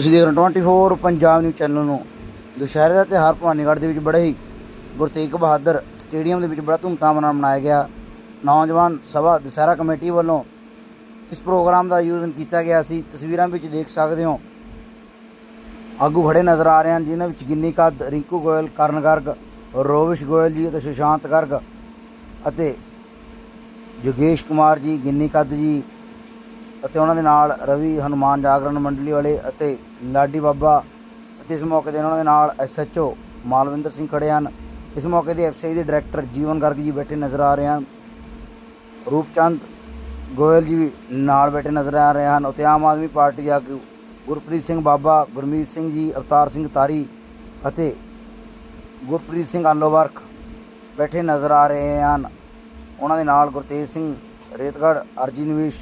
ਤੁਸੀਂ ਦੇਖ ਰਹੇ ਹੋ 24 ਪੰਜਾਬ ਨਿਊਜ਼ ਚੈਨਲ ਨੂੰ। ਦੁਸ਼ਹਿਰੇ ਦਾ ਤਿਉਹਾਰ ਭਵਾਨੀਗੜ੍ਹ ਦੇ ਵਿੱਚ ਬੜੇ ਹੀ ਗੁਰੂ ਤੇਗ ਬਹਾਦਰ ਸਟੇਡੀਅਮ ਦੇ ਵਿੱਚ ਬੜਾ ਧੂਮਧਾਮ ਨਾਲ ਮਨਾਇਆ ਗਿਆ। ਨੌਜਵਾਨ ਸਭਾ ਦੁਸਹਿਰਾ ਕਮੇਟੀ ਵੱਲੋਂ ਇਸ ਪ੍ਰੋਗਰਾਮ ਦਾ ਆਯੋਜਨ ਕੀਤਾ ਗਿਆ ਸੀ। ਤਸਵੀਰਾਂ ਵਿੱਚ ਦੇਖ ਸਕਦੇ ਹੋ। ਆਗੂ ਖੜੇ ਨਜ਼ਰ ਆ ਰਹੇ ਹਨ, ਜਿਨ੍ਹਾਂ ਵਿੱਚ ਗਿੰਨੀ ਕੱਦ, ਰਿੰਕੂ ਗੋਇਲ, ਕਰਨ ਗਰਗ, ਰੋਵਿਸ਼ ਗੋਇਲ ਜੀ ਅਤੇ ਸੁਸ਼ਾਂਤ ਗਰਗ ਅਤੇ ਯੋਗੇਸ਼ ਕੁਮਾਰ ਜੀ, ਗਿੰਨੀ ਕੱਦ ਜੀ ਅਤੇ ਉਹਨਾਂ ਦੇ ਨਾਲ ਰਵੀ ਹਨੂਮਾਨ ਜਾਗਰਣ ਮੰਡਲੀ ਵਾਲੇ ਅਤੇ ਲਾਡੀ ਬਾਬਾ ਅਤੇ ਇਸ ਮੌਕੇ ਤੇ ਉਹਨਾਂ ਦੇ ਨਾਲ ਐਸਐਚਓ ਮਾਲਵਿੰਦਰ ਸਿੰਘ ਖੜੇ ਹਨ। ਇਸ ਮੌਕੇ ਤੇ ਐਫਸੀਆਈ ਦੇ ਡਾਇਰੈਕਟਰ ਜੀਵਨ ਗਰਗ ਜੀ ਬੈਠੇ ਨਜ਼ਰ ਆ ਰਹੇ ਹਨ। ਰੂਪਚੰਦ ਗੋਇਲ ਜੀ ਵੀ ਨਾਲ ਬੈਠੇ ਨਜ਼ਰ ਆ ਰਹੇ ਹਨ ਅਤੇ ਆਮ ਆਦਮੀ ਪਾਰਟੀ ਦੇ ਆਗੂ ਗੁਰਪ੍ਰੀਤ ਸਿੰਘ ਬਾਬਾ, ਗੁਰਮੀਤ ਸਿੰਘ ਜੀ, ਅਵਤਾਰ ਸਿੰਘ ਤਾਰੀ ਅਤੇ ਗੁਰਪ੍ਰੀਤ ਸਿੰਘ ਆਲੋਵਰਕ ਬੈਠੇ ਨਜ਼ਰ ਆ ਰਹੇ ਹਨ। ਉਹਨਾਂ ਦੇ ਨਾਲ ਗੁਰਤੇਜ ਸਿੰਘ ਰੇਤਗੜ੍ਹ, ਅਰਜੀ ਨਿਵੇਸ਼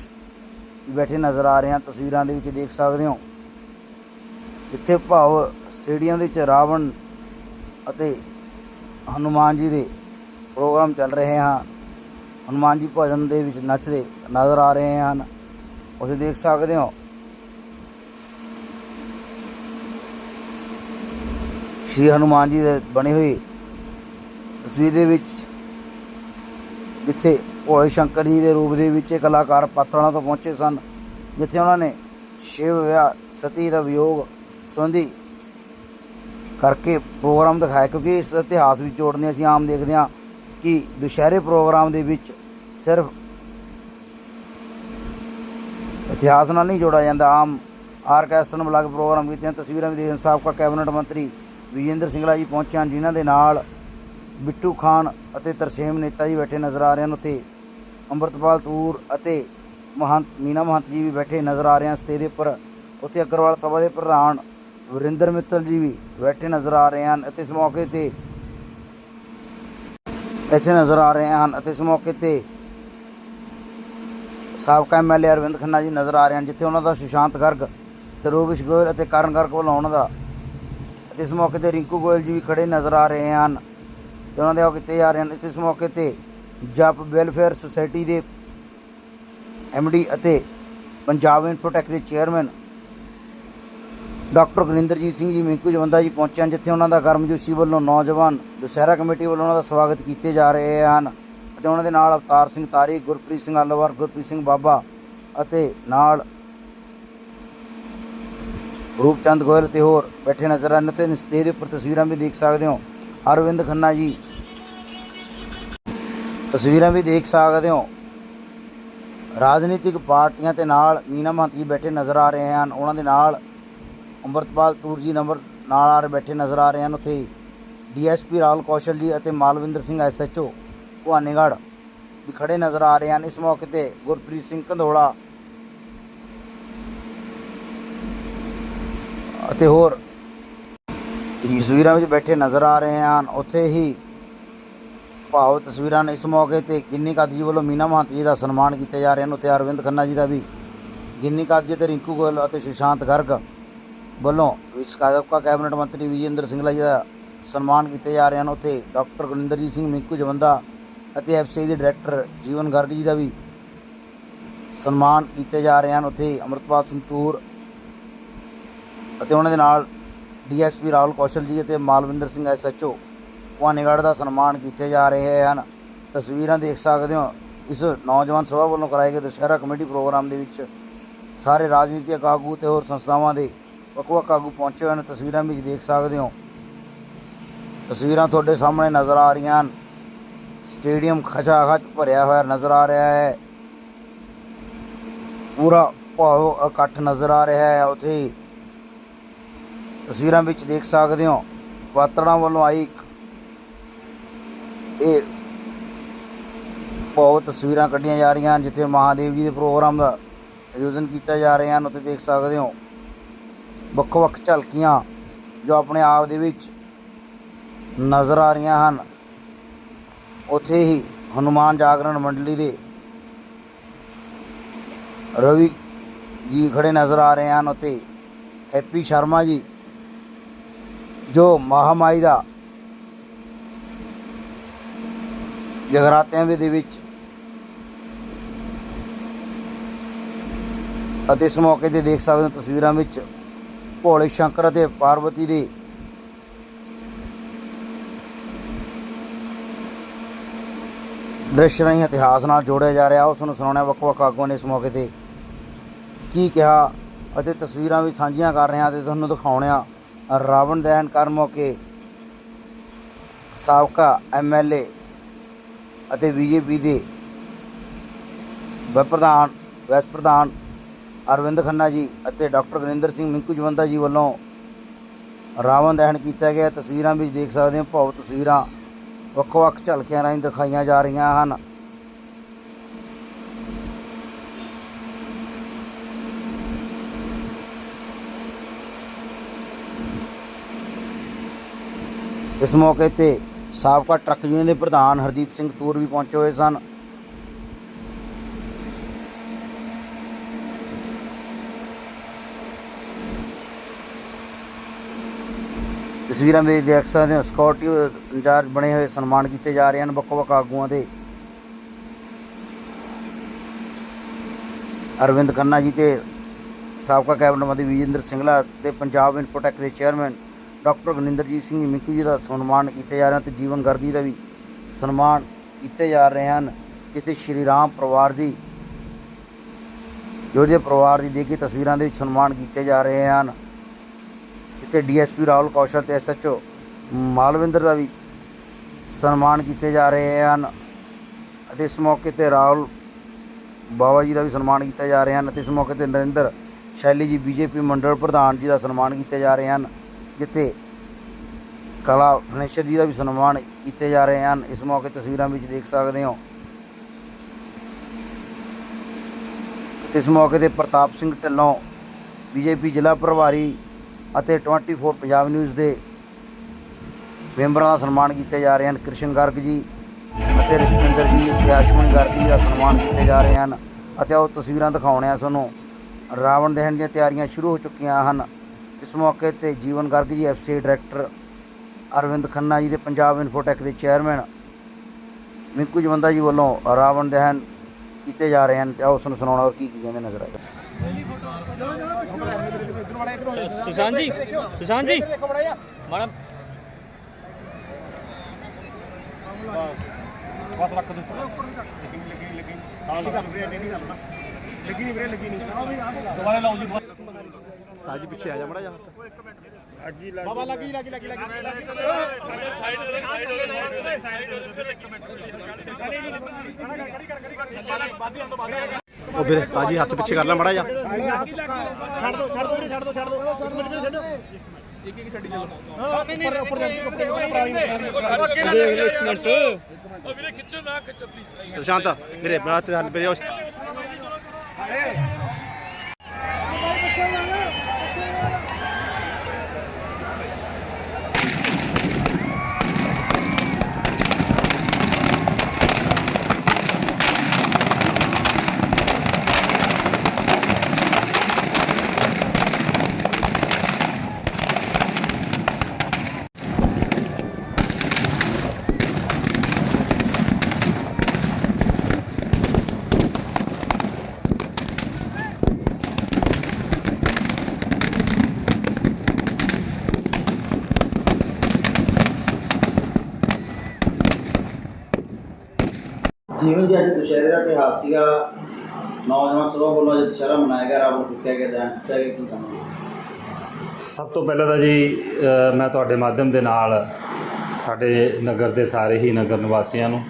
ਬੈਠੇ ਨਜ਼ਰ ਆ ਰਹੇ ਹਾਂ, ਤਸਵੀਰਾਂ ਦੇ ਵਿੱਚ ਦੇਖ ਸਕਦੇ ਹੋ। ਜਿੱਥੇ ਭਾਵ ਸਟੇਡੀਅਮ ਦੇ ਵਿੱਚ ਰਾਵਣ ਅਤੇ ਹਨੂਮਾਨ ਜੀ ਦੇ ਪ੍ਰੋਗਰਾਮ ਚੱਲ ਰਹੇ ਹਨ ਹਨੂਮਾਨ ਜੀ ਭਜਨ ਦੇ ਵਿੱਚ ਨੱਚਦੇ ਨਜ਼ਰ ਆ ਰਹੇ ਹਨ। ਤੁਸੀਂ ਦੇਖ ਸਕਦੇ ਹੋ। ਸ਼੍ਰੀ ਹਨੂਮਾਨ ਜੀ ਦੇ ਬਣੀ ਹੋਈ ਤਸਵੀਰ ਦੇ ਵਿੱਚ ਜਿੱਥੇ ਭੋਲੇ ਸ਼ੰਕਰ ਜੀ ਦੇ ਰੂਪ ਦੇ ਵਿੱਚ ਇਹ ਕਲਾਕਾਰ ਪਾਤੜਾਂ ਤੋਂ ਪਹੁੰਚੇ ਸਨ, ਜਿੱਥੇ ਉਹਨਾਂ ਨੇ ਸ਼ਿਵ ਵਿਆਹ, ਸਤੀ ਦਾ ਵਿਯੋਗ ਸੰਬੰਧੀ ਕਰਕੇ ਪ੍ਰੋਗਰਾਮ ਦਿਖਾਇਆ। ਕਿਉਂਕਿ ਇਸ ਇਤਿਹਾਸ ਵਿੱਚ ਜੋੜਨੇ ਅਸੀਂ ਆਮ ਦੇਖਦੇ ਹਾਂ ਕਿ ਦੁਸ਼ਹਿਰੇ ਪ੍ਰੋਗਰਾਮ ਦੇ ਵਿੱਚ ਸਿਰਫ ਇਤਿਹਾਸ ਨਾਲ ਨਹੀਂ ਜੋੜਿਆ ਜਾਂਦਾ। ਆਮ ਆਰਕੈਸਟਰਾ ਨਾਲ ਪ੍ਰੋਗਰਾਮ ਕੀਤੇ ਹਨ ਤਸਵੀਰਾਂ ਵੀ ਦੇਖ ਸਾਬਕਾ ਕੈਬਨਿਟ ਮੰਤਰੀ ਵਿਜੇਂਦਰ ਸਿੰਘਲਾ ਜੀ ਪਹੁੰਚੇ ਹਨ ਜਿਨ੍ਹਾਂ ਦੇ ਨਾਲ ਬਿੱਟੂ ਖਾਨ ਅਤੇ ਤਰਸੇਮ ਨੇਤਾ ਜੀ ਬੈਠੇ ਨਜ਼ਰ ਆ ਰਹੇ ਹਨ। ਉੱਥੇ ਅੰਮ੍ਰਿਤਪਾਲ ਤੂਰ ਅਤੇ ਮਹੰਤ, ਮੀਨਾ ਮਹੰਤ ਜੀ ਵੀ ਬੈਠੇ ਨਜ਼ਰ ਆ ਰਹੇ ਹਨ ਸਟੇਜ ਦੇ ਉੱਪਰ। ਉੱਥੇ ਅਗਰਵਾਲ ਸਭਾ ਦੇ ਪ੍ਰਧਾਨ ਵਰਿੰਦਰ ਮਿੱਤਲ ਜੀ ਵੀ ਬੈਠੇ ਨਜ਼ਰ ਆ ਰਹੇ ਹਨ ਅਤੇ ਇਸ ਮੌਕੇ ਤੇ ਇੱਥੇ ਨਜ਼ਰ ਆ ਰਹੇ ਹਨ ਅਤੇ ਇਸ ਮੌਕੇ ਤੇ ਸਾਬਕਾ ਐਮਐਲਏ ਅਰਵਿੰਦ ਖੰਨਾ ਜੀ ਨਜ਼ਰ ਆ ਰਹੇ ਹਨ, ਜਿੱਥੇ ਉਹਨਾਂ ਦਾ ਸੁਸ਼ਾਂਤ ਗਰਗ ਤੇ ਰੋਬਿਸ਼ ਗੋਇਲ ਅਤੇ ਕਰਨ ਗਰਗ ਵੱਲੋਂ ਉਹਨਾਂ ਦਾ ਅਤੇ ਇਸ ਮੌਕੇ ਤੇ ਰਿੰਕੂ ਗੋਇਲ ਜੀ ਵੀ ਖੜੇ ਨਜ਼ਰ ਆ ਰਹੇ ਹਨ ਤੇ ਉਹਨਾਂ ਦੇ ਉਹ ਕੀਤੇ ਜਾ ਰਹੇ ਹਨ ਅਤੇ ਇਸ ਮੌਕੇ ਤੇ ਜਪ ਵੈਲਫੇਅਰ ਸੁਸਾਇਟੀ ਦੇ ਐਮਡੀ ਅਤੇ ਪੰਜਾਬ ਇਨਫੋਟੈਕ ਦੇ ਚੇਅਰਮੈਨ ਡਾਕਟਰ ਗੁਰਿੰਦਰਜੀਤ ਸਿੰਘ ਜੀ ਮਿੰਕੂ ਜਵੰਦਾ ਜੀ ਪਹੁੰਚੇ ਹਨ, ਜਿੱਥੇ ਉਹਨਾਂ ਦਾ ਕਰਮਜੋਸ਼ੀ ਵੱਲੋਂ ਨੌਜਵਾਨ ਦੁਸਹਿਰਾ ਕਮੇਟੀ ਵੱਲੋਂ ਉਹਨਾਂ ਦਾ ਸਵਾਗਤ ਕੀਤੇ ਜਾ ਰਹੇ ਹਨ ਅਤੇ ਉਹਨਾਂ ਦੇ ਨਾਲ ਅਵਤਾਰ ਸਿੰਘ ਤਾਰੀ, ਗੁਰਪ੍ਰੀਤ ਸਿੰਘ ਅਲਵਾਰ ਗੁਰਪ੍ਰੀਤ ਸਿੰਘ ਬਾਬਾ ਅਤੇ ਨਾਲ ਰੂਪਚੰਦ ਗੋਇਲ ਤੇ ਹੋਰ ਬੈਠੇ ਨਜ਼ਰ ਆਉਂਦੇ ਤੇ ਸਟੇਜ ਦੇ ਉੱਪਰ ਤਸਵੀਰਾਂ ਵੀ ਦੇਖ ਸਕਦੇ ਹੋ। ਅਰਵਿੰਦ ਖੰਨਾ ਜੀ ਤਸਵੀਰਾਂ ਵੀ ਦੇਖ ਸਕਦੇ ਹੋ। ਰਾਜਨੀਤਿਕ ਪਾਰਟੀਆਂ ਤੇ ਨਾਲ ਮੀਨਾ ਮਹੰਤ ਜੀ ਬੈਠੇ ਨਜ਼ਰ ਆ ਰਹੇ ਹਨ। ਉਹਨਾਂ ਦੇ ਨਾਲ ਅੰਮ੍ਰਿਤਪਾਲ ਤੂਰ ਜੀ ਨੰਬਰ ਨਾਲ ਆ ਰਹੇ ਬੈਠੇ ਨਜ਼ਰ ਆ ਰਹੇ ਹਨ। ਉੱਥੇ ਡੀਐਸਪੀ ਰਾਹੁਲ ਕੌਸ਼ਲ ਜੀ ਅਤੇ ਮਾਲਵਿੰਦਰ ਸਿੰਘ ਐਸਐਚਓ ਭਵਾਨੀਗੜ੍ਹ ਵੀ ਖੜੇ ਨਜ਼ਰ ਆ ਰਹੇ ਹਨ। ਇਸ ਮੌਕੇ ਤੇ ਗੁਰਪ੍ਰੀਤ ਸਿੰਘ ਕੰਧੋਲਾ ਅਤੇ ਹੋਰ ਤਸਵੀਰਾਂ ਵਿੱਚ ਬੈਠੇ ਨਜ਼ਰ ਆ ਰਹੇ ਹਨ। ਉੱਥੇ ਹੀ ਭਾਵ ਤਸਵੀਰਾਂ ਨੇ ਇਸ ਮੌਕੇ ਤੇ ਗਿੰਨੀ ਕੱਦ ਜੀ ਵੱਲੋਂ ਮੀਨਾ ਮਹੰਤ ਜੀ ਦਾ ਸਨਮਾਨ ਕੀਤੇ ਜਾ ਰਹੇ। ਹਨ ਉੱਥੇ ਅਰਵਿੰਦ ਖੰਨਾ ਜੀ ਦਾ ਵੀ, ਗਿੰਨੀ ਕਾਦ ਜੀ ਤੇ ਰਿੰਕੂ ਗੋਇਲ ਅਤੇ ਸੁਸ਼ਾਂਤ ਗਰਗ ਵੱਲੋਂ ਸਾਬਕਾ ਕੈਬਨਿਟ ਮੰਤਰੀ ਵਿਜੇਂਦਰ ਸਿੰਘਲਾ ਜੀ ਦਾ ਸਨਮਾਨ ਕੀਤੇ ਜਾ ਰਹੇ ਹਨ। ਉੱਥੇ ਡਾਕਟਰ ਗੁਰਿੰਦਰਜੀਤ ਸਿੰਘ, ਮਿੰਕੂ ਜਵੰਦਾ ਅਤੇ ਐਫਸੀਆਈ ਦੇ ਡਾਇਰੈਕਟਰ ਜੀਵਨ ਗਰਗ ਜੀ ਦਾ ਵੀ ਸਨਮਾਨ ਕੀਤੇ ਜਾ ਰਹੇ ਹਨ। ਉੱਥੇ ਅਮਰਤਪਾਲ ਸਿੰਘ ਤੂਰ ਅਤੇ ਉਹਨਾਂ ਦੇ ਨਾਲ ਡੀਐਸਪੀ ਰਾਹੁਲ ਕੌਸ਼ਲ ਜੀ ਅਤੇ ਮਾਲਵਿੰਦਰ ਸਿੰਘ ਐਸਐਚਓ ਭਵਾਨੀਗੜ੍ਹ ਦਾ ਸਨਮਾਨ ਕੀਤੇ ਜਾ ਰਹੇ ਹਨ। ਤਸਵੀਰਾਂ ਦੇਖ ਸਕਦੇ ਹੋ। ਇਸ ਨੌਜਵਾਨ ਸਭਾ ਵੱਲੋਂ ਕਰਾਏ ਗਏ ਦੁਸਹਿਰਾ ਕਮੇਟੀ ਪ੍ਰੋਗਰਾਮ ਦੇ ਵਿੱਚ ਸਾਰੇ ਰਾਜਨੀਤਿਕ ਆਗੂ ਤੇ ਹੋਰ ਸੰਸਥਾਵਾਂ ਦੇ ਵੱਖ ਵੱਖ ਆਗੂ ਪਹੁੰਚੇ ਹੋਏ ਹਨ। ਤਸਵੀਰਾਂ ਵਿੱਚ ਦੇਖ ਸਕਦੇ ਹੋ। ਤਸਵੀਰਾਂ ਤੁਹਾਡੇ ਸਾਹਮਣੇ ਨਜ਼ਰ ਆ ਰਹੀਆਂ ਹਨ। ਸਟੇਡੀਅਮ ਖਚਾ ਖਚ ਭਰਿਆ ਹੋਇਆ ਨਜ਼ਰ ਆ ਰਿਹਾ ਹੈ। ਪੂਰਾ ਭਾਵ ਇਕੱਠ ਨਜ਼ਰ ਆ ਰਿਹਾ ਹੈ ਉੱਥੇ। ਤਸਵੀਰਾਂ ਵਿੱਚ ਦੇਖ ਸਕਦੇ ਹੋ। ਪਾਤੜਾਂ ਵੱਲੋਂ ਆਈ ਇਹ ਬਹੁਤ ਤਸਵੀਰਾਂ ਕੱਢੀਆਂ ਜਾ ਰਹੀਆਂ ਹਨ, ਜਿੱਥੇ ਮਹਾਦੇਵ ਜੀ ਦੇ ਪ੍ਰੋਗਰਾਮ ਦਾ ਆਯੋਜਨ ਕੀਤਾ ਜਾ ਰਿਹਾ ਹਨ ਉੱਥੇ ਦੇਖ ਸਕਦੇ ਹੋ। ਵੱਖੋ ਵੱਖ ਝਲਕੀਆਂ ਜੋ ਆਪਣੇ ਆਪ ਦੇ ਵਿੱਚ ਨਜ਼ਰ ਆ ਰਹੀਆਂ ਹਨ। ਉੱਥੇ ਹੀ ਹਨੂਮਾਨ ਜਾਗਰਣ ਮੰਡਲੀ ਦੇ ਰਵੀ ਜੀ ਖੜੇ ਨਜ਼ਰ ਆ ਰਹੇ ਹਨ। ਉੱਥੇ ਹੈਪੀ ਸ਼ਰਮਾ ਜੀ, ਜੋ ਮਹਾਮਾਈ ਦਾ ਜਗਰਾਤਿਆਂ ਦੇ ਵਿੱਚ ਅਤੇ ਇਸ ਮੌਕੇ ਤੇ ਦੇਖ ਸਕਦੇ ਹੋ ਤਸਵੀਰਾਂ ਵਿੱਚ ਭੋਲੇ ਸ਼ੰਕਰ ਅਤੇ ਪਾਰਵਤੀ ਦੇ ਦ੍ਰਿਸ਼ ਰਾਹੀਂ ਇਤਿਹਾਸ ਨਾਲ ਜੋੜਿਆ ਜਾ ਰਿਹਾ। ਉਸ ਨੂੰ ਸੁਣਾਉਣਾ ਵੱਖ ਵੱਖ ਆਗੂਆਂ ਨੇ ਇਸ ਮੌਕੇ ਤੇ ਕੀ ਕਿਹਾ ਅਤੇ ਤਸਵੀਰਾਂ ਵੀ ਸਾਂਝੀਆਂ ਕਰ ਰਹੇ ਹਾਂ ਤੇ ਤੁਹਾਨੂੰ ਦਿਖਾਉਣੇ ਰਾਵਣ ਦਹਨ ਕਰਨ ਮੌਕੇ ਸਾਬਕਾ ਐਮਐਲਏ ਅਤੇ ਬੀਜੇਪੀ ਦੇ ਪ੍ਰਧਾਨ, ਵੈਸ ਪ੍ਰਧਾਨ ਅਰਵਿੰਦ ਖੰਨਾ ਜੀ ਅਤੇ ਡਾਕਟਰ ਗੁਰਿੰਦਰ ਸਿੰਘ ਮਿੰਕੂ ਜਵੰਦਾ ਜੀ ਵੱਲੋਂ ਰਾਵਣ ਦਹਨ ਕੀਤਾ ਗਿਆ। ਤਸਵੀਰਾਂ ਵਿੱਚ ਦੇਖ ਸਕਦੇ ਹੋ ਭਾਵ ਤਸਵੀਰਾਂ ਵੱਖ-ਵੱਖ ਝਲਕਿਆਂ ਰਾਹੀਂ ਦਿਖਾਈਆਂ ਜਾ ਰਹੀਆਂ ਹਨ। ਇਸ ਮੌਕੇ ਤੇ ਸਾਬਕਾ ਟਰੱਕ ਯੂਨੀਅਨ ਦੇ ਪ੍ਰਧਾਨ ਹਰਦੀਪ ਸਿੰਘ ਤੂਰ ਵੀ ਪਹੁੰਚੇ ਹੋਏ ਸਨ। ਤਸਵੀਰਾਂ ਵਿੱਚ ਦੇਖ ਸਕਦੇ ਹੋ ਸਕਿਉਰਟੀ ਇੰਚਾਰਜ ਬਣੇ ਹੋਏ ਸਨਮਾਨ ਕੀਤੇ ਜਾ ਰਹੇ ਹਨ ਵੱਖ ਵੱਖ ਆਗੂਆਂ ਦੇ ਅਰਵਿੰਦ ਖੰਨਾ ਜੀ ਤੇ ਸਾਬਕਾ ਕੈਬਨਿਟ ਮੰਤਰੀ ਵਿਜੇਂਦਰ ਸਿੰਗਲਾ ਤੇ ਪੰਜਾਬ ਇਨਫੋਟੈਕ ਦੇ ਚੇਅਰਮੈਨ ਡਾਕਟਰ ਗੁਰਿੰਦਰਜੀਤ ਸਿੰਘ ਮਿੰਕੂ ਜੀ ਦਾ ਸਨਮਾਨ ਕੀਤੇ ਜਾ ਰਿਹਾ ਤੇ ਜੀਵਨ ਗਰਗ ਦਾ ਵੀ ਸਨਮਾਨ ਕੀਤੇ ਜਾ ਰਹੇ ਹਨ, ਜਿੱਥੇ ਸ਼੍ਰੀ ਰਾਮ ਪਰਿਵਾਰ ਦੀ, ਜੋ ਦੇ ਪਰਿਵਾਰ ਦੀ ਦੇਖੀ ਤਸਵੀਰਾਂ ਦੇ ਵਿੱਚ ਸਨਮਾਨ ਕੀਤੇ ਜਾ ਰਹੇ ਹਨ, ਜਿੱਥੇ ਡੀਐਸਪੀ ਰਾਹੁਲ ਕੌਸ਼ਲ ਤੇ ਐਸਐਚਓ ਮਾਲਵਿੰਦਰ ਦਾ ਵੀ ਸਨਮਾਨ ਕੀਤੇ ਜਾ ਰਹੇ ਹਨ, ਅਤੇ ਇਸ ਮੌਕੇ ਤੇ ਰਾਹੁਲ ਬਾਵਾ ਜੀ ਦਾ ਵੀ ਸਨਮਾਨ ਕੀਤਾ ਜਾ ਰਿਹਾ ਹਨ, ਅਤੇ ਇਸ ਮੌਕੇ ਤੇ ਨਰਿੰਦਰ ਸ਼ੈਲੀ ਜੀ, ਬੀਜੇਪੀ ਮੰਡਲ ਪ੍ਰਧਾਨ ਜੀ ਦਾ ਸਨਮਾਨ ਕੀਤੇ ਜਾ ਰਹੇ ਹਨ। ਜਿੱਥੇ ਕਲਾ ਫਰਨੀਚਰ ਜੀ ਦਾ ਵੀ ਸਨਮਾਨ ਕੀਤੇ ਜਾ ਰਹੇ ਹਨ। ਇਸ ਮੌਕੇ ਤਸਵੀਰਾਂ ਵਿੱਚ ਦੇਖ ਸਕਦੇ ਹੋ। ਤੇ ਇਸ ਮੌਕੇ ਤੇ ਪ੍ਰਤਾਪ ਸਿੰਘ ਢਿੱਲੋਂ, ਬੀਜੇਪੀ ਜ਼ਿਲ੍ਹਾ ਪ੍ਰਭਾਰੀ ਅਤੇ 24 ਪੰਜਾਬ ਨਿਊਜ਼ ਦੇ ਮੈਂਬਰਾਂ ਦਾ ਸਨਮਾਨ ਕੀਤੇ ਜਾ ਰਹੇ ਹਨ। ਕ੍ਰਿਸ਼ਨ ਗਰਗ ਜੀ ਅਤੇ ਰਸ਼ਮਿੰਦਰ ਜੀ ਤੇ ਆਸ਼ਮਨੀ ਗਰਗ ਜੀ ਦਾ ਸਨਮਾਨ ਕੀਤੇ ਜਾ ਰਹੇ ਹਨ। ਅਤੇ ਉਹ ਤਸਵੀਰਾਂ ਦਿਖਾਉਣੇ ਆ ਸਾਨੂੰ ਰਾਵਣ ਦਹਨ ਦੀਆਂ ਤਿਆਰੀਆਂ ਸ਼ੁਰੂ ਹੋ ਚੁੱਕੀਆਂ ਹਨ। ਇਸ ਮੌਕੇ ਤੇ ਜੀਵਨ ਗਰਗ ਜੀ ਐਫਸੀ ਡਾਇਰੈਕਟਰ ਅਰਵਿੰਦ ਖੰਨਾ ਜੀ ਦੇ ਪੰਜਾਬ ਇਨਫੋਟੈਕ ਦੇ ਚੇਅਰਮੈਨ ਮਿੰਕੂ ਜਵੰਦਾ ਜੀ ਵੱਲੋਂ ਰਾਵਣ ਦਹਨ ਕੀਤੇ ਜਾ ਰਹੇ ਹਨ ਤੇ ਆਓ ਉਸ ਨੂੰ ਸੁਣਾਉਣਾ ਔਰ ਕੀ ਕੀ ਕਹਿੰਦੇ ਨਜ਼ਰ ਆਏ। ਸੁਸ਼ਾਂਤ ਜੀ ਸੁਸ਼ਾਂਤ ਜੀ। ਮੈਡਮ। ਬਸ ਰੱਖ ਦੋ। ਲੱਗੀ ਲੱਗੀ ਲੱਗੀ ਹਾਂ ਲੱਗੀ ਨਹੀਂ ਲੱਗੀ ਨਹੀਂ ਵੀਰੇ ਲੱਗੀ ਨਹੀਂ ਦੁਬਾਰਾ ਲਾਓ ਜੀ। ਸਾਜੀ ਪਿੱਛੇ ਆ ਜਾ ਮੜਾ ਜਾ ਅੱਗੀ ਲੱਗੀ ਬਾਬਾ ਲੱਗੀ ਲੱਗੀ ਲੱਗੀ ਲੱਗੀ। ਸਾਈਡ ਸਾਈਡ ਉਹ ਵੀਰੇ ਸਾਜੀ ਹੱਥ ਪਿੱਛੇ ਕਰ ਲੈ ਮੜਾ ਜਾ ਛੱਡ ਦੋ ਛੱਡ ਦੋ ਵੀਰੇ ਛੱਡ ਦੋ ਛੱਡ ਦੋ। ਇੱਕ ਮਿੰਟ ਵੀਰੇ ਛੱਡੋ ਇੱਕ ਇੱਕ ਛੱਡੀ ਚੱਲੋ ਉੱਪਰ ਉੱਪਰ ਜਾ ਉੱਪਰ ਇੱਕ ਮਿੰਟ ਸੁਸ਼ਾਂਤ ਵੀਰੇ ਬੜਾ ਤੇ ਹੱਲ ਵੀਰੇ ਉਸ ਜੀਵਨ ਜੀ ਅੱਜ ਦੁਸ਼ਹਿਰੇ ਦਾ ਤਿਉਹਾਰ ਸੀਗਾ। ਨੌਜਵਾਨ ਸਭਾ ਵੱਲੋਂ ਅੱਜ ਦੁਸ਼ਹਿਰਾ ਮਨਾਇਆ ਗਿਆ ਰਾਵਣ ਕੁੱਟਿਆ ਗਿਆ ਦਹਨ ਕੀਤਾ ਗਿਆ ਕੀ ਕਹਾਂਗੇ? ਸਭ ਤੋਂ ਪਹਿਲਾਂ ਤਾਂ ਜੀ ਅ, ਮੈਂ ਤੁਹਾਡੇ ਮਾਧਿਅਮ ਦੇ ਨਾਲ ਸਾਡੇ ਨਗਰ ਦੇ ਸਾਰੇ ਹੀ ਨਗਰ ਨਿਵਾਸੀਆਂ ਨੂੰ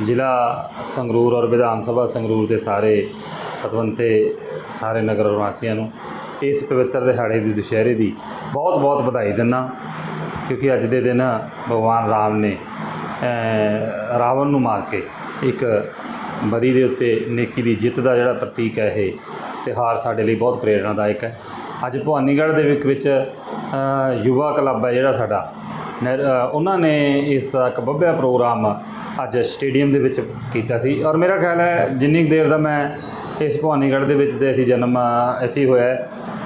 ਜ਼ਿਲ੍ਹਾ ਸੰਗਰੂਰ ਔਰ ਵਿਧਾਨ ਸਭਾ ਸੰਗਰੂਰ ਦੇ ਸਾਰੇ ਪਤਵੰਤੇ ਸਾਰੇ ਨਗਰ ਨਿਵਾਸੀਆਂ ਨੂੰ ਇਸ ਪਵਿੱਤਰ ਦਿਹਾੜੇ ਦੀ ਦੁਸ਼ਹਿਰੇ ਦੀ ਬਹੁਤ ਬਹੁਤ ਵਧਾਈ ਦਿੰਦਾ ਕਿਉਂਕਿ ਅੱਜ ਦੇ ਦਿਨ ਭਗਵਾਨ ਰਾਮ ਨੇ ਅ, ਰਾਵਣ ਨੂੰ ਮਾਰ ਕੇ ਇੱਕ ਬਦੀ ਦੇ ਉੱਤੇ ਨੇਕੀ ਦੀ ਜਿੱਤ ਦਾ ਜਿਹੜਾ ਪ੍ਰਤੀਕ ਹੈ ਇਹ, ਤਿਉਹਾਰ ਸਾਡੇ ਲਈ ਬਹੁਤ ਪ੍ਰੇਰਣਾਦਾਇਕ ਹੈ। ਅੱਜ ਭਵਾਨੀਗੜ੍ਹ ਦੇ ਵਿੱਚ ਵਿੱਚ ਯੁਵਾ ਕਲੱਬ ਹੈ ਜਿਹੜਾ ਸਾਡਾ। ਨਹਿਰ- ਉਹਨਾਂ ਨੇ ਇਸ ਦਾ ਇੱਕ ਬੱਭਿਆ ਪ੍ਰੋਗਰਾਮ ਅੱਜ ਸਟੇਡੀਅਮ ਦੇ ਵਿੱਚ ਕੀਤਾ ਸੀ। ਔਰ ਮੇਰਾ ਖਿਆਲ ਹੈ ਜਿੰਨੀ ਕੁ ਦੇਰ ਦਾ ਮੈਂ ਇਸ ਭਵਾਨੀਗੜ੍ਹ ਦੇ ਵਿੱਚ ਤੇ ਅਸੀਂ ਜਨਮ ਇੱਥੇ ਹੋਇਆ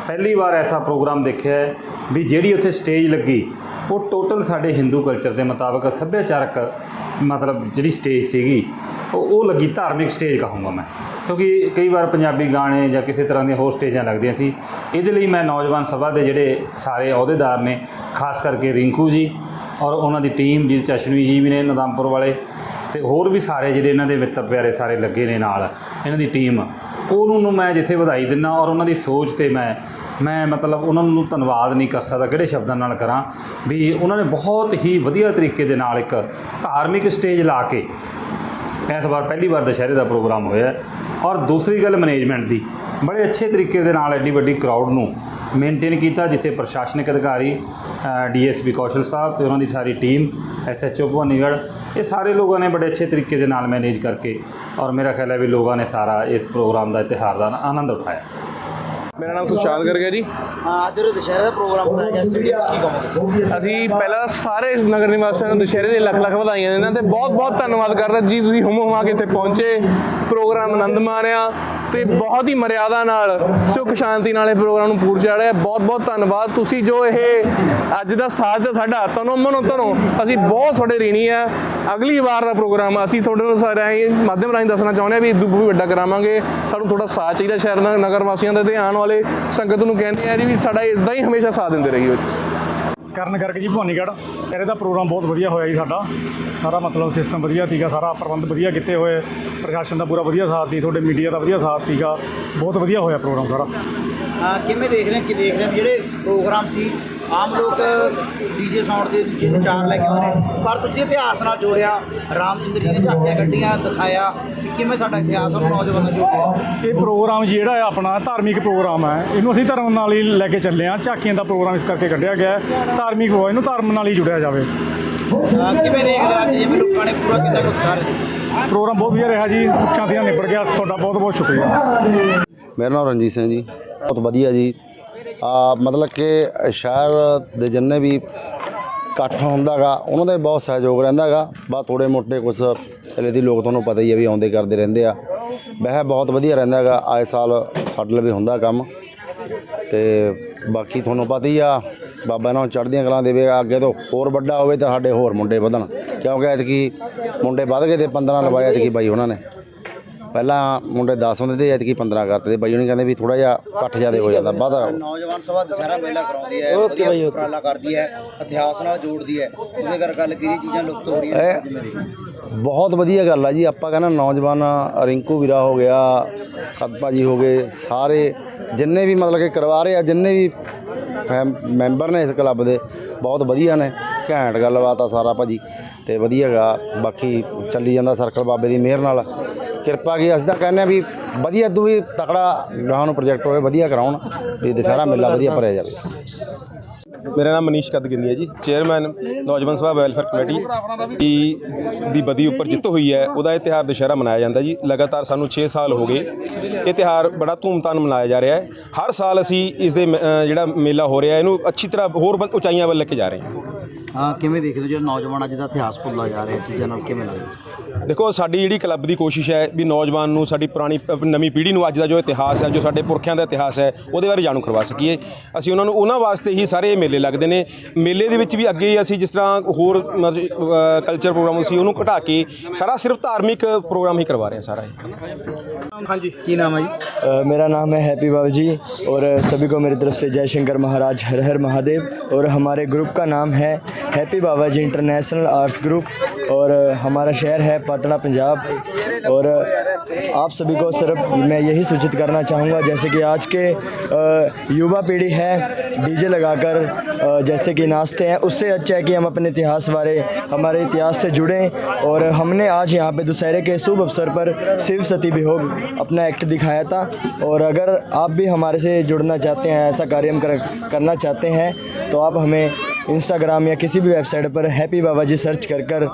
ਪਹਿਲੀ ਵਾਰ ਐਸਾ ਪ੍ਰੋਗਰਾਮ ਦੇਖਿਆ ਵੀ ਜਿਹੜੀ ਉੱਥੇ ਸਟੇਜ ਲੱਗੀ, ਉਹ ਟੋਟਲ ਸਾਡੇ ਹਿੰਦੂ ਕਲਚਰ ਦੇ ਮੁਤਾਬਕ ਸੱਭਿਆਚਾਰਕ ਮਤਲਬ ਜਿਹੜੀ ਸਟੇਜ ਸੀਗੀ ਉਹ ਲੱਗੀ ਧਾਰਮਿਕ ਸਟੇਜ ਕਹੂੰਗਾ ਮੈਂ। ਕਿਉਂਕਿ ਕਈ ਵਾਰ ਪੰਜਾਬੀ ਗਾਣੇ ਜਾਂ ਕਿਸੇ ਤਰ੍ਹਾਂ ਦੀਆਂ ਹੋਰ ਸਟੇਜਾਂ ਲੱਗਦੀਆਂ ਸੀ। ਇਹਦੇ ਲਈ ਮੈਂ ਨੌਜਵਾਨ ਸਭਾ ਦੇ ਜਿਹੜੇ ਸਾਰੇ ਅਹੁਦੇਦਾਰ ਨੇ, ਖਾਸ ਕਰਕੇ ਰਿੰਕੂ ਜੀ ਔਰ ਉਹਨਾਂ ਦੀ ਟੀਮ ਜਿਸ 'ਚ ਅਸ਼ਵਨੀ ਜੀ ਵੀ ਨੇ, ਨਦਮਪੁਰ ਵਾਲੇ ਤੇ ਹੋਰ ਵੀ ਸਾਰੇ ਜਿਹੜੇ ਇਹਨਾਂ ਦੇ ਮਿੱਤਰ ਪਿਆਰੇ ਸਾਰੇ ਲੱਗੇ ਨੇ ਨਾਲ, ਇਹਨਾਂ ਦੀ ਟੀਮ ਉਹਨੂੰ ਨੂੰ ਮੈਂ ਜਿੱਥੇ ਵਧਾਈ ਦਿੰਦਾ ਔਰ ਉਹਨਾਂ ਦੀ ਸੋਚ ਤੇ ਮੈਂ ਮੈਂ ਮਤਲਬ ਉਹਨਾਂ ਨੂੰ ਧੰਨਵਾਦ ਨਹੀਂ ਕਰ ਸਕਦਾ ਕਿਹੜੇ ਸ਼ਬਦਾਂ ਨਾਲ ਕਰਾਂ ਵੀ ਉਹਨਾਂ ਨੇ ਬਹੁਤ ਹੀ ਵਧੀਆ ਤਰੀਕੇ ਦੇ ਨਾਲ ਇੱਕ ਧਾਰਮਿਕ ਸਟੇਜ ਲਾ ਕੇ ਇਸ ਵਾਰ ਪਹਿਲੀ ਵਾਰ ਦੁਸ਼ਹਿਰੇ ਦਾ ਪ੍ਰੋਗਰਾਮ ਹੋਇਆ ਔਰ ਦੂਸਰੀ ਗੱਲ ਮੈਨੇਜਮੈਂਟ ਦੀ। ਬੜੇ ਅੱਛੇ ਤਰੀਕੇ ਦੇ ਨਾਲ ਐਡੀ ਵੱਡੀ ਕਰਾਊਡ ਨੂੰ ਮੇਨਟੇਨ ਕੀਤਾ, ਜਿੱਥੇ ਪ੍ਰਸ਼ਾਸਨਿਕ ਅਧਿਕਾਰੀ ਡੀਐਸਪੀ ਕੌਸ਼ਲ ਸਾਹਿਬ ਤੇ ਉਹਨਾਂ ਦੀ ਸਾਰੀ ਟੀਮ ਐਸਐਚਓ ਭਵਾਨੀਗੜ੍ਹ, ਇਹ ਸਾਰੇ ਲੋਕਾਂ ਨੇ ਬੜੇ ਅੱਛੇ ਤਰੀਕੇ ਦੇ ਨਾਲ ਮੈਨੇਜ ਕਰਕੇ ਔਰ ਮੇਰਾ ਖਿਆਲ ਹੈ ਵੀ ਲੋਕਾਂ ਨੇ ਸਾਰਾ ਇਸ ਪ੍ਰੋਗਰਾਮ ਦਾ ਤਿਉਹਾਰ ਦਾ ਆਨੰਦ ਉਠਾਇਆ। ਮੇਰਾ ਨਾਮ ਸੁਸ਼ਾਂਤ ਗਰਗ ਹੈ ਜੀ। ਹਾਂ ਅੱਜ ਉਹ ਦੁਸ਼ਹਿਰੇ ਦਾ ਪ੍ਰੋਗਰਾਮ ਬਣਾਇਆ ਗਿਆ ਸਟੇਡੀਅਮ ਕੀ ਕਹੋਗੇ? ਅਸੀਂ ਪਹਿਲਾਂ ਸਾਰੇ ਨਗਰ ਨਿਵਾਸੀਆਂ ਨੂੰ ਦੁਸ਼ਹਿਰੇ ਦੇ ਲੱਖ ਲੱਖ ਵਧਾਈਆਂ ਨੇ ਇਹਨਾਂ ਤੇ ਬਹੁਤ ਬਹੁਤ ਧੰਨਵਾਦ ਕਰਦਾ ਜੀ ਤੁਸੀਂ ਹੁਮ ਹੁਮਾ ਕੇ ਇੱਥੇ ਪਹੁੰਚੇ। ਪ੍ਰੋਗਰਾਮ ਆਨੰਦ ਮਾਣਿਆ ਤੇ ਬਹੁਤ ਹੀ ਮਰਿਆਦਾ ਨਾਲ ਸੁਖ ਸ਼ਾਂਤੀ ਨਾਲ ਇਹ ਪ੍ਰੋਗਰਾਮ ਨੂੰ ਪੂਰ ਚਾੜਿਆ ਬਹੁਤ ਬਹੁਤ ਧੰਨਵਾਦ। ਤੁਸੀਂ ਜੋ ਇਹ ਅੱਜ ਦਾ ਸਾਥ ਸਾਡਾ ਤੁਹਾਨੂੰ ਮਨੋਂ ਤੁਹਾਨੂੰ ਅਸੀਂ ਬਹੁਤ ਤੁਹਾਡੇ ਰੀਣੀ ਆ। ਅਗਲੀ ਵਾਰ ਦਾ ਪ੍ਰੋਗਰਾਮ ਅਸੀਂ ਤੁਹਾਡੇ ਨੂੰ ਸਾਰੇ ਰਾਹੀਂ ਮਾਧਿਅਮ ਰਾਹੀਂ ਦੱਸਣਾ ਚਾਹੁੰਦੇ ਆ ਵੀ ਇਦੋਂ ਵੀ ਵੱਡਾ ਕਰਾਵਾਂਗੇ। ਸਾਨੂੰ ਥੋੜਾ ਸਾਥ ਚਾਹੀਦਾ ਸ਼ਹਿਰ ਨਗਰ ਵਾਸੀਆਂ ਦਾ ਤੇ ਆਉਣ ਵਾਲੇ ਸੰਗਤ ਨੂੰ ਕਹਿੰਦੇ ਆ ਜੀ ਵੀ ਸਾਡਾ ਇਦਾਂ ਹੀ ਹਮੇਸ਼ਾ ਸਾਥ ਦਿੰਦੇ ਰਹੀਓ ਕਰਨ ਕਰਕੇ ਜੀ ਭਵਾਨੀਗੜ੍ਹ ਤੇਰੇ ਦਾ ਪ੍ਰੋਗਰਾਮ ਬਹੁਤ ਵਧੀਆ ਹੋਇਆ ਜੀ ਸਾਡਾ। ਸਾਰਾ ਮਤਲਬ ਸਿਸਟਮ ਵਧੀਆ ਸੀਗਾ ਸਾਰਾ ਪ੍ਰਬੰਧ ਵਧੀਆ ਕੀਤੇ ਹੋਏ ਪ੍ਰਸ਼ਾਸਨ ਦਾ ਪੂਰਾ ਵਧੀਆ ਸਾਥ ਦੀ ਤੁਹਾਡੇ ਮੀਡੀਆ ਦਾ ਵਧੀਆ ਸਾਥ ਸੀਗਾ। ਬਹੁਤ ਵਧੀਆ ਹੋਇਆ ਪ੍ਰੋਗਰਾਮ ਸਾਰਾ। ਕਿਵੇਂ ਦੇਖਦੇ ਹੋ ਕਿ ਦੇਖਦੇ ਹੋ ਵੀ ਜਿਹੜੇ ਪ੍ਰੋਗਰਾਮ ਸੀ ਆਮ ਲੋਕ ਡੀਜੇ ਸਾਊਂਡ ਦੇ ਦੂਜੇ ਨੂੰ ਚਾਰ ਲੈ ਕੇ ਆਉਂਦੇ ਨੇ। ਪਰ ਤੁਸੀਂ ਇਤਿਹਾਸ ਨਾਲ ਜੋੜਿਆ ਰਾਮਚੰਦਰ ਜੀ ਦੀਆਂ ਝਾਕੀਆਂ ਕੱਢੀਆਂ ਦਿਖਾਇਆ ਕਿ ਕਿਵੇਂ ਸਾਡਾ ਇਤਿਹਾਸ ਉਹਨੂੰ ਨੌਜਵਾਨਾਂ ਨੂੰ ਜੋੜਿਆ ਇਹ ਪ੍ਰੋਗਰਾਮ ਜਿਹੜਾ ਹੈ ਆਪਣਾ ਧਾਰਮਿਕ ਪ੍ਰੋਗਰਾਮ ਹੈ। ਇਹਨੂੰ ਅਸੀਂ ਧਰਮ ਨਾਲ ਹੀ ਲੈ ਕੇ ਚੱਲੇ ਹਾਂ। ਝਾਕੀਆਂ ਦਾ ਪ੍ਰੋਗਰਾਮ ਇਸ ਕਰਕੇ ਕੱਢਿਆ ਗਿਆ ਹੈ। ਧਾਰਮਿਕ ਹੋਇਆ ਇਹਨੂੰ ਧਰਮ ਨਾਲ ਹੀ ਜੁੜਿਆ ਜਾਵੇ। ਕਿਵੇਂ ਦੇਖਦੇ ਅੱਜ ਜਿਵੇਂ ਲੋਕਾਂ ਨੇ ਪੂਰਾ ਕੀਤਾ ਕੁਝ ਸਾਰੇ? ਪ੍ਰੋਗਰਾਮ ਬਹੁਤ ਵਧੀਆ ਰਿਹਾ ਜੀ। ਸੁੱਖ ਨਾਲ ਨਿਬੜ ਗਿਆ। ਤੁਹਾਡਾ ਬਹੁਤ ਬਹੁਤ ਸ਼ੁਕਰੀਆ। ਮੇਰਾ ਨਾਮ ਰਣਜੀਤ ਸਿੰਘ ਜੀ। ਬਹੁਤ ਵਧੀਆ ਜੀ। ਆ ਮਤਲਬ ਕਿ ਸ਼ਹਿਰ ਦੇ ਜਿੰਨੇ ਵੀ ਇਕੱਠ ਹੁੰਦਾਗਾ ਉਹਨਾਂ ਦਾ ਬਹੁਤ ਸਹਿਯੋਗ ਰਹਿੰਦਾਗਾ ਬਾ ਥੋੜੇ ਮੋਟੇ ਕੁਝ ਹਲੇ ਦੀ ਲੋਕ ਤੁਹਾਨੂੰ ਪਤਾ ਹੀ ਹੈ ਵੀ ਆਉਂਦੇ ਕਰਦੇ ਰਹਿੰਦੇ ਆ। ਵੈਸੇ ਬਹੁਤ ਵਧੀਆ ਰਹਿੰਦਾਗਾ ਆਏ ਸਾਲ ਸਾਡੇ ਲਈ ਵੀ ਹੁੰਦਾ ਕੰਮ। ਤੇ ਬਾਕੀ ਤੁਹਾਨੂੰ ਪਤਾ ਹੀ ਆ, ਬਾਬਾ ਇਹਨਾਂ ਨੂੰ ਚੜ੍ਹਦੀਆਂ ਕਲਾਂ ਦੇਵੇ, ਅੱਗੇ ਤੋਂ ਹੋਰ ਵੱਡਾ ਹੋਵੇ ਤਾਂ ਸਾਡੇ ਹੋਰ ਮੁੰਡੇ ਵਧਣ। ਕਿਉਂਕਿ ਐਤਕੀ ਮੁੰਡੇ ਵੱਧ ਗਏ ਤੇ 15 ਲਵਾਏ ਐਤਕੀ ਬਾਈ ਉਹਨਾਂ ਨੇ। ਪਹਿਲਾਂ ਮੁੰਡੇ 10 ਹੁੰਦੇ ਤੇ ਐਤਕੀ 15 ਕਰਤੇ ਤੇ ਬਾਈ ਉਹਨੇ ਕਹਿੰਦੇ ਵੀ ਥੋੜਾ ਜਿਹਾ ਇਕੱਠ ਜ਼ਿਆਦਾ ਹੋ ਜਾਂਦਾ ਵੱਧ ਨੌਜਵਾਨ ਸਭਾ ਦੁਸਹਿਰਾ ਮੇਲਾ ਕਰਾਉਂਦੀ ਹੈ ਵਧੀਆ ਉਪਰਾਲਾ ਕਰਦੀ ਹੈ ਇਤਿਹਾਸ ਨਾਲ ਜੋੜਦੀ ਹੈ। ਉਹਦੇ ਕਰ ਗੱਲ ਕਰੀ ਚੀਜ਼ਾਂ ਲੁਪਤ ਹੋ ਰਹੀਆਂ ਨੇ ਬਹੁਤ ਵਧੀਆ ਗੱਲ ਆ ਜੀ ਆਪਾਂ ਕਹਿੰਦਾ ਨੌਜਵਾਨ ਰਿੰਕੂ ਵੀਰਾ ਹੋ ਗਿਆ ਖਤਪਾ ਜੀ ਹੋ ਗਏ ਸਾਰੇ ਜਿੰਨੇ ਵੀ ਮਤਲਬ ਕਿ ਕਰਵਾ ਰਹੇ ਆ ਜਿੰਨੇ ਵੀ ਫੈਮ- ਮੈਂਬਰ ਨੇ ਇਸ ਕਲੱਬ ਦੇ ਬਹੁਤ ਵਧੀਆ ਨੇ ਘੈਂਟ ਗੱਲਬਾਤ ਆ ਸਾਰਾ ਭਾਜੀ ਤੇ ਵਧੀਆ ਗਾ ਬਾਕੀ ਚੱਲੀ ਜਾਂਦਾ ਸਰਕਲ ਬਾਬੇ ਦੀ ਮਿਹਰ ਨਾਲ। ਕਿਰਪਾ ਕੀ ਅਸੀਂ ਤਾਂ ਕਹਿੰਦੇ ਆ ਵੀ ਵਧੀਆ ਤੋਂ ਵੀ ਤਕੜਾ ਗਾਹਾਂ ਨੂੰ ਪ੍ਰੋਜੈਕਟ ਹੋਵੇ, ਵਧੀਆ ਕਰਾਉਣ, ਵੀ ਦੁਸਹਿਰਾ ਮੇਲਾ ਵਧੀਆ ਭਰਿਆ ਜਾਵੇ। ਮੇਰਾ ਨਾਮ ਮਨੀਸ਼ ਕਦਗਿੰਨੀ ਹੈ ਜੀ। ਚੇਅਰਮੈਨ ਨੌਜਵਾਨ ਸਭਾ ਵੈਲਫੇਅਰ ਕਮੇਟੀ ਦੀ ਦੀ ਬਦੀ ਉੱਪਰ ਜਿੱਤ ਹੋਈ ਹੈ, ਉਹਦਾ ਇਹ ਤਿਉਹਾਰ ਦੁਸ਼ਹਿਰਾ ਮਨਾਇਆ ਜਾਂਦਾ ਜੀ। ਲਗਾਤਾਰ ਸਾਨੂੰ 6 ਸਾਲ ਹੋ ਗਏ। ਇਹ ਤਿਉਹਾਰ ਬੜਾ ਧੂਮਧਾਮ ਮਨਾਇਆ ਜਾ ਰਿਹਾ ਹੈ। ਹਰ ਸਾਲ ਅਸੀਂ ਇਸ ਦੇ ਮ- ਜਿਹੜਾ ਮੇਲਾ ਹੋ ਰਿਹਾ, ਇਹਨੂੰ ਅੱਛੀ ਤਰ੍ਹਾਂ ਹੋਰ ਵ- ਉਚਾਈਆਂ ਵੱਲ ਲੈ ਕੇ ਜਾ ਰਹੇ ਹਾਂ। ਹਾਂ ਕਿਵੇਂ ਦੇਖਦੇ ਹੋ ਜਿਹੜਾ ਨੌਜਵਾਨ ਅੱਜ ਦਾ ਇਤਿਹਾਸ ਭੁੱਲਦਾ ਜਾ ਰਿਹਾ ਚੀਜ਼ਾਂ ਨਾਲ ਕਿਵੇਂ ਲੱਗਦਾ ਦੇਖੋ ਸਾਡੀ ਜਿਹੜੀ ਕਲੱਬ ਦੀ ਕੋਸ਼ਿਸ਼ ਹੈ ਵੀ ਨੌਜਵਾਨ ਨੂੰ ਸਾਡੀ ਪੁਰਾਣੀ ਅ, ਨਵੀਂ ਪੀੜ੍ਹੀ ਨੂੰ ਅੱਜ ਦਾ ਜੋ ਇਤਿਹਾਸ ਹੈ ਜੋ ਸਾਡੇ ਪੁਰਖਿਆਂ ਦਾ ਇਤਿਹਾਸ ਹੈ ਉਹਦੇ ਬਾਰੇ ਜਾਣੂ ਕਰਵਾ ਸਕੀਏ ਅਸੀਂ ਉਹਨਾਂ ਨੂੰ ਉਹਨਾਂ ਵਾਸਤੇ ਹੀ ਸਾਰੇ ਇਹ ਮੇਲੇ ਲੱਗਦੇ ਨੇ ਮੇਲੇ ਦੇ ਵਿੱਚ ਵੀ ਅੱਗੇ ਹੀ ਅਸੀਂ ਜਿਸ ਤਰ੍ਹਾਂ ਹੋਰ ਕਲਚਰ ਪ੍ਰੋਗਰਾਮ ਸੀ ਉਹਨੂੰ ਘਟਾ ਕੇ ਸਾਰਾ ਸਿਰਫ ਧਾਰਮਿਕ ਪ੍ਰੋਗਰਾਮ ਹੀ ਕਰਵਾ ਰਹੇ ਹਾਂ ਸਾਰਾ ਇਹ ਕੀ ਨਾਮ ਹੈ ਜੀ अ, मेरा नाम है हैप्पी बाबू जी और सभी को मेरी तरफ से जय शंकर महाराज हर हर महादेव और हमारे ग्रुप का नाम है happy Baba ji international arts group और हमारा शहर है पातड़ा पंजाब। और आप सभी को सिर्फ़ मैं यही सूचित करना चाहूँगा जैसे कि आज के युवा पीढ़ी है डीजे लगाकर जैसे कि नाचते हैं उससे अच्छा है कि हम अपने इतिहास बारे हमारे इतिहास से जुड़ें। और हमने आज यहाँ पे दुशहरे के शुभ अवसर पर शिव सती विभोग अपना एक्ट दिखाया था। और अगर आप भी हमारे से जुड़ना चाहते हैं ऐसा कार्यक्रम कर, करना चाहते हैं तो आप हमें इंस्टाग्राम या किसी भी वेबसाइट पर हैप्पी बाबा जी सर्च कर कर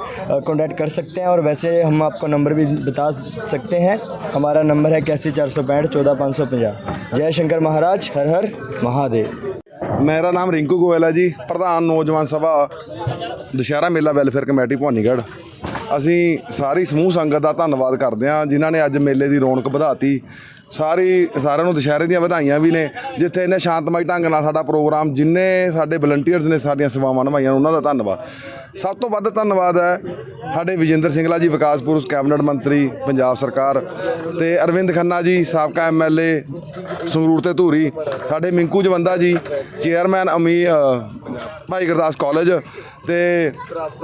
कॉन्टैक्ट कर सकते हैं और वैसे हम आपको नंबर भी बता सकते हैं हमारा नंबर है इक्यासी चार सौ पैंठ चौदह पाँच सौ पचास जय शंकर महाराज हर हर महादेव ਮੇਰਾ ਨਾਮ ਰਿੰਕੂ ਗੋਇਲ ਹੈ ਜੀ ਪ੍ਰਧਾਨ ਨੌਜਵਾਨ ਸਭਾ ਦੁਸ਼ਹਿਰਾ ਮੇਲਾ ਵੈਲਫੇਅਰ ਕਮੇਟੀ ਭਵਾਨੀਗੜ੍ਹ ਅਸੀਂ ਸਾਰੀ ਸਮੂਹ ਸੰਗਤ ਦਾ ਧੰਨਵਾਦ ਕਰਦੇ ਹਾਂ, ਜਿਨ੍ਹਾਂ ਨੇ ਅੱਜ ਮੇਲੇ ਦੀ ਰੌਣਕ ਵਧਾਤੀ। ਸਾਰੀ, ਸਾਰਿਆਂ ਨੂੰ ਦੁਸ਼ਹਿਰੇ ਦੀਆਂ ਵਧਾਈਆਂ ਵੀ ਨੇ, ਜਿੱਥੇ ਇਹਨੇ ਸ਼ਾਂਤਮਈ ਢੰਗ ਨਾਲ ਸਾਡਾ ਪ੍ਰੋਗਰਾਮ, ਜਿੰਨੇ ਸਾਡੇ ਵਲੰਟੀਅਰਸ ਨੇ, ਸਾਡੀਆਂ ਸੇਵਾਵਾਂ ਨਿਭਾਈਆਂ, ਉਹਨਾਂ ਦਾ ਧੰਨਵਾਦ। ਸਭ ਤੋਂ ਵੱਧ ਧੰਨਵਾਦ ਹੈ ਸਾਡੇ ਵਿਜੇਂਦਰ ਸਿੰਗਲਾ ਜੀ, ਵਿਕਾਸ ਪੁਰਸ਼, ਕੈਬਨਿਟ ਮੰਤਰੀ, ਪੰਜਾਬ ਸਰਕਾਰ ਤੇ ਅਰਵਿੰਦ ਖੰਨਾ ਜੀ, ਸਾਬਕਾ ਐਮਐਲਏ ਸੰਗਰੂਰ ਤੇ ਧੂਰੀ, ਸਾਡੇ ਮਿੰਕੂ ਜਵੰਦਾ ਜੀ ਚੇਅਰਮੈਨ ਅਮੀ ਭਾਈ ਗੁਰਦਾਸ ਕਾਲਜ ਤੇ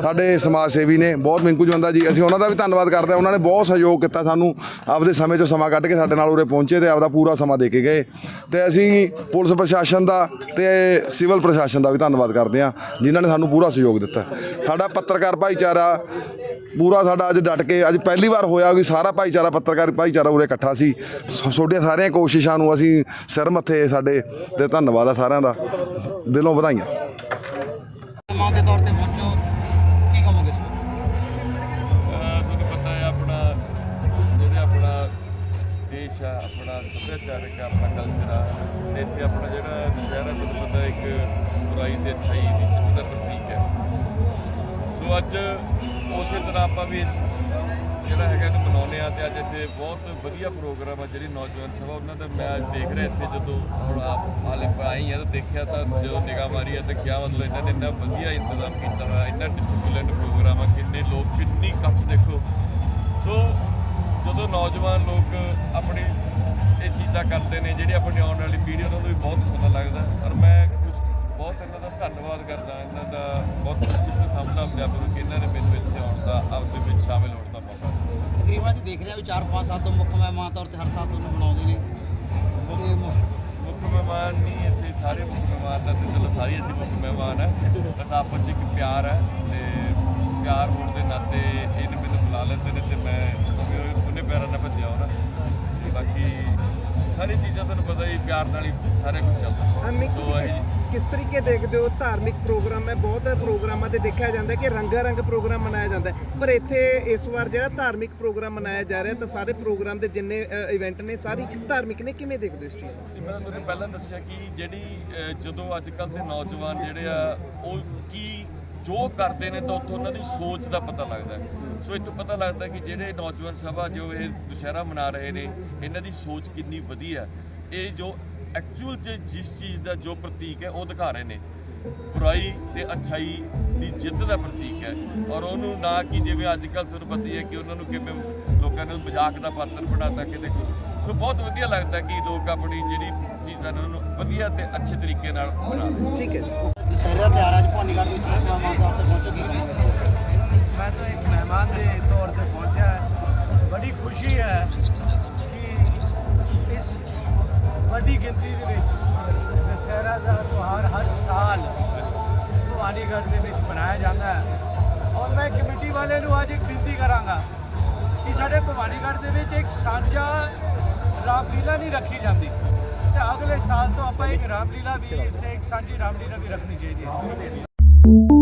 ਸਾਡੇ ਸਮਾਜ ਸੇਵੀ ਨੇ, ਬਹੁਤ ਮਿੰਕੂ ਜਵੰਦਾ ਜੀ, ਅਸੀਂ ਉਹਨਾਂ ਦਾ ਵੀ ਧੰਨਵਾਦ ਕਰਦੇ ਹਾਂ। ਉਹਨਾਂ ਨੇ ਬਹੁਤ ਸਹਿਯੋਗ ਕੀਤਾ ਸਾਨੂੰ ਆਪਦੇ ਸਮੇਂ ਚੋਂ ਸਮਾਂ ਕੱਢ ਕੇ ਸਾਡੇ ਨਾਲ ਉਰੇ ਪਹੁੰਚੇ ਤੇ ਆਪਦਾ ਪੂਰਾ ਸਮਾਂ ਦੇ ਕੇ ਗਏ। ਤੇ ਅਸੀਂ ਪੁਲਿਸ ਪ੍ਰਸ਼ਾਸਨ ਦਾ ਤੇ ਸਿਵਲ ਪ੍ਰਸ਼ਾਸਨ ਦਾ ਵੀ ਧੰਨਵਾਦ ਕਰਦੇ ਹਾਂ, ਜਿਨ੍ਹਾਂ ਨੇ ਸਾਨੂੰ ਪੂਰਾ ਸਹਿਯੋਗ ਦਿੱਤਾ। ਸਾਡਾ ਪੱਤਰਕਾਰ ਭਾਈਚਾਰਾ ਪੂਰਾ ਸਾਡਾ ਅੱਜ ਡਟ ਕੇ, ਅੱਜ ਪਹਿਲੀ ਵਾਰ ਹੋਇਆ ਕਿ ਸਾਰਾ ਭਾਈਚਾਰਾ, ਪੱਤਰਕਾਰ ਭਾਈਚਾਰਾ ਉਰੇ ਇਕੱਠਾ ਸੀ। ਸ- ਤੁਹਾਡੀਆਂ ਸਾਰੀਆਂ ਕੋਸ਼ਿਸ਼ਾਂ ਨੂੰ ਅਸੀਂ ਸਿਰ ਮੱਥੇ ਸਾਡੇ ਤੇ ਧੰਨਵਾਦ ਆ ਸਾਰਿਆਂ ਦਾ। ਦਿਲੋਂ ਵਧਾਈਆਂ। ਮਾਂ ਦੇ ਤੌਰ ਤੇ ਪਹੁੰਚੋ, ਕੀ ਕਹੋਗੇ ਇਸ ਤੁਹਾਨੂੰ ਪਤਾ ਹੈ ਆਪਣਾ, ਜਿਹੜਾ ਆਪਣਾ ਦੇਸ਼ ਆ, ਆਪਣਾ ਸੱਭਿਆਚਾਰਕ ਆਪਣਾ ਕਲਚਰ ਆ, ਤੇ ਇੱਥੇ ਆਪਣਾ ਜਿਹੜਾ ਦੁਸਹਿਰਾ ਤੁਹਾਨੂੰ ਪਤਾ ਇੱਕ ਬੁਰਾਈ ਤੇ ਅੱਛਾਈ ਦੀ ਜਿੱਤ ਦਾ ਪ੍ਰਤੀਕ ਹੈ। ਸੋ ਅੱਜ ਉਸੇ ਤਰ੍ਹਾਂ ਆਪਾਂ ਵੀ ਇਸ ਜਿਹੜਾ ਹੈਗਾ ਇਹਨੂੰ ਮਨਾਉਂਦੇ ਆ ਤੇ ਅੱਜ ਇੱਥੇ ਬਹੁਤ ਵਧੀਆ ਪ੍ਰੋਗਰਾਮ ਆ ਜਿਹੜੀ ਨੌਜਵਾਨ ਸਭਾ, ਉਹਨਾਂ ਦਾ ਮੈਂ ਦੇਖ ਰਿਹਾ ਇੱਥੇ ਜਦੋਂ ਹੁਣ ਆਪ ਹਾਲੇ ਆਈ ਆ ਤਾਂ ਦੇਖਿਆ ਤਾਂ ਜਦੋਂ ਨਿਗਾਹ ਮਾਰੀ ਆ ਤਾਂ ਕਿਆ ਮਤਲਬ ਇਹਨਾਂ ਨੇ ਇੰਨਾ ਵਧੀਆ ਇੰਤਜ਼ਾਮ ਕੀਤਾ ਹੋਇਆ, ਇੰਨਾ ਡਿਸਪਲਿਨ ਪ੍ਰੋਗਰਾਮ ਆ, ਕਿੰਨੇ ਲੋਕ, ਕਿੰਨੀ ਕੱਟ ਦੇਖੋ। ਸੋ ਜਦੋਂ ਨੌਜਵਾਨ ਲੋਕ ਆਪਣੀ ਇਹ ਚੀਜ਼ਾਂ ਕਰਦੇ ਨੇ, ਜਿਹੜੀ ਆਪਣੀ ਆਉਣ ਵਾਲੀ ਪੀੜ੍ਹੀ ਉਹਨਾਂ ਨੂੰ ਵੀ ਬਹੁਤ ਪਤਾ ਲੱਗਦਾ। ਔਰ ਮੈਂ ਕੁਝ ਬਹੁਤ ਇਹਨਾਂ ਦਾ ਧੰਨਵਾਦ ਕਰਦਾ, ਇਹਨਾਂ ਦਾ ਬਹੁਤ ਖੁਸ਼ਕਿਸਮਤ ਸਮਝਦਾ ਆਪਣੇ ਆਪ ਨੂੰ ਕਿ ਇਹਨਾਂ ਨੇ ਮੈਨੂੰ ਇੱਥੇ ਆਉਣ ਦਾ, ਆਪਦੇ ਵਿੱਚ ਸ਼ਾਮਿਲ ਹੋਣ ਤਕਰੀਬਨ ਜੀ ਦੇਖ ਰਿਹਾ ਵੀ 4-5 ਸਾਲ ਤੋਂ ਮੁੱਖ ਮਹਿਮਾਨ ਤੌਰ ਤੇ ਹਰ ਸਾਲ ਤੁਹਾਨੂੰ ਬਣਾਉਂਦੇ ਨੇ। ਤੇ ਮੁੱਖ- ਮੁੱਖ ਮਹਿਮਾਨ ਨਹੀਂ ਇੱਥੇ ਸਾਰੇ ਮੁੱਖ ਮਹਿਮਾਨ ਦਾ ਤੇ ਚਲੋ ਸਾਰੇ ਅਸੀਂ ਮੁੱਖ ਮਹਿਮਾਨ ਹੈ ਬਸ ਆਪਸ 'ਚ ਇੱਕ ਪਿਆਰ ਹੈ ਤੇ ਪਿਆਰ ਹੋਣ ਦੇ ਨਾਤੇ ਇਹਨੇ ਮੈਨੂੰ ਬੁਲਾ ਲੈਂਦੇ ਨੇ ਤੇ ਮੈਂ ਉਹਨੇ ਪਿਆਰਾਂ ਨਾਲ ਭੱਜਿਆ ਹੋਣਾ। ਬਾਕੀ ਸਾਰੀ ਚੀਜ਼ਾਂ ਤੁਹਾਨੂੰ ਪਤਾ ਹੀ ਪਿਆਰ ਨਾਲ ਹੀ ਸਾਰਾ ਕੁਝ ਚੱਲਦਾ। ਕਿਸ- ਤਰੀਕੇ ਦੇਖਦੇ ਹੋ? ਧਾਰਮਿਕ ਪ੍ਰੋਗਰਾਮ ਹੈ, ਬਹੁਤ ਪ੍ਰੋਗਰਾਮਾਂ ਤੇ ਦੇਖਿਆ ਜਾਂਦਾ ਕਿ ਰੰਗਾ ਰੰਗ ਪ੍ਰੋਗਰਾਮ ਮਨਾਇਆ ਜਾਂਦਾ ਪਰ ਇੱਥੇ ਇਸ ਵਾਰ ਜਿਹੜਾ ਧਾਰਮਿਕ ਪ੍ਰੋਗਰਾਮ ਮਨਾਇਆ ਜਾ ਰਿਹਾ ਤਾਂ ਸਾਰੇ ਪ੍ਰੋਗਰਾਮ ਦੇ ਜਿੰਨੇ ਇਵੈਂਟ ਨੇ, ਸਾਰੀ ਧਾਰਮਿਕ ਨੇ ਕਿਵੇਂ ਦੇਖਦੇ ਹੋ ਇਸ ਚੀਜ਼ ਨੂੰ? ਮੈਂ ਤੁਹਾਨੂੰ ਪਹਿਲਾਂ ਦੱਸਿਆ ਕਿ ਜਿਹੜੀ ਜਦੋਂ ਅੱਜ ਕੱਲ ਦੇ ਨੌਜਵਾਨ ਜਿਹੜੇ ਆ, ਉਹ ਕੀ, ਜੋ ਕਰਦੇ ਨੇ ਤਾਂ ਉੱਥੋਂ ਉਹਨਾਂ ਦੀ ਸੋਚ ਦਾ ਪਤਾ ਲੱਗਦਾ ਸੋ ਇੱਥੋਂ ਪਤਾ ਲੱਗਦਾ ਕਿ ਜਿਹੜੇ ਨੌਜਵਾਨ ਸਭਾ ਜੋ ਇਹ ਦੁਸ਼ਹਿਰਾ ਮਨਾ ਰਹੇ ਨੇ, ਇਹਨਾਂ ਦੀ ਸੋਚ ਕਿੰਨੀ ਵਧੀਆ ਇਹ ਜੋ ਐਕਚੁਅਲ ਚ ਜਿਸ ਚੀਜ਼ ਦਾ ਜੋ ਪ੍ਰਤੀਕ ਹੈ ਉਹ ਦਿਖਾ ਰਹੇ ਨੇ। ਬੁਰਾਈ ਤੇ ਅੱਛਾਈ ਦੀ ਜਿੱਤ ਦਾ ਪ੍ਰਤੀਕ ਹੈ। ਔਰ ਉਹਨੂੰ ਨਾ ਕਿ ਜਿਵੇਂ ਅੱਜ ਕੱਲ ਤੁਹਾਨੂੰ ਪਤਾ ਹੀ ਹੈ ਕਿ ਉਹਨਾਂ ਨੂੰ ਕਿਵੇਂ ਲੋਕਾਂ ਨੇ ਮਜ਼ਾਕ ਦਾ ਪਾਤਰ ਬਣਾਤਾ ਕਿਤੇ ਸੋ ਬਹੁਤ ਵਧੀਆ ਲੱਗਦਾ ਕਿ ਲੋਕ ਆਪਣੀ ਜਿਹੜੀ ਚੀਜ਼ਾਂ ਨੇ ਉਹਨੂੰ ਵਧੀਆ ਤੇ ਅੱਛੇ ਤਰੀਕੇ ਨਾਲ ਬਣਾਉਂਦੇ ਠੀਕ ਹੈ ਜੀ। ਦੁਸਹਿਰੇ ਤਿਉਹਾਰ ਅੱਜ ਭਵਾਨੀਗੜ੍ਹ ਵਿੱਚ ਮਹਿਮਾਨ ਤੌਰ ਤੇ ਪਹੁੰਚੋ ਕੀ ਮੈਂ ਤਾਂ ਇੱਕ ਮਹਿਮਾਨ ਦੇ ਤੌਰ ਤੇ ਪਹੁੰਚਿਆ। ਹੈ ਬੜੀ ਖੁਸ਼ੀ ਹੈ ਕਿ ਇਸ ਵੱਡੀ ਗਿਣਤੀ ਦੇ ਵਿੱਚ ਦੁਸਹਿਰਾ ਦਾ ਤਿਉਹਾਰ ਹਰ ਸਾਲ ਭਵਾਨੀਗੜ੍ਹ ਦੇ ਵਿੱਚ ਮਨਾਇਆ ਜਾਂਦਾ ਹੈ। ਔਰ ਮੈਂ ਕਮੇਟੀ ਵਾਲੇ ਨੂੰ ਅੱਜ ਇੱਕ ਬੇਨਤੀ ਕਰਾਂਗਾ ਕਿ ਸਾਡੇ ਭਵਾਨੀਗੜ੍ਹ ਦੇ ਵਿੱਚ ਇੱਕ ਸਾਂਝਾ ਰਾਮਲੀਲਾ ਨਹੀਂ ਰੱਖੀ ਜਾਂਦੀ। ਤੇ ਅਗਲੇ ਸਾਲ ਤੋਂ ਆਪਾਂ ਇੱਕ ਰਾਮਲੀਲਾ ਵੀ ਇੱਥੇ ਇੱਕ ਸਾਂਝੀ ਰਾਮਲੀਲਾ ਵੀ ਰੱਖਣੀ ਚਾਹੀਦੀ ਹੈ।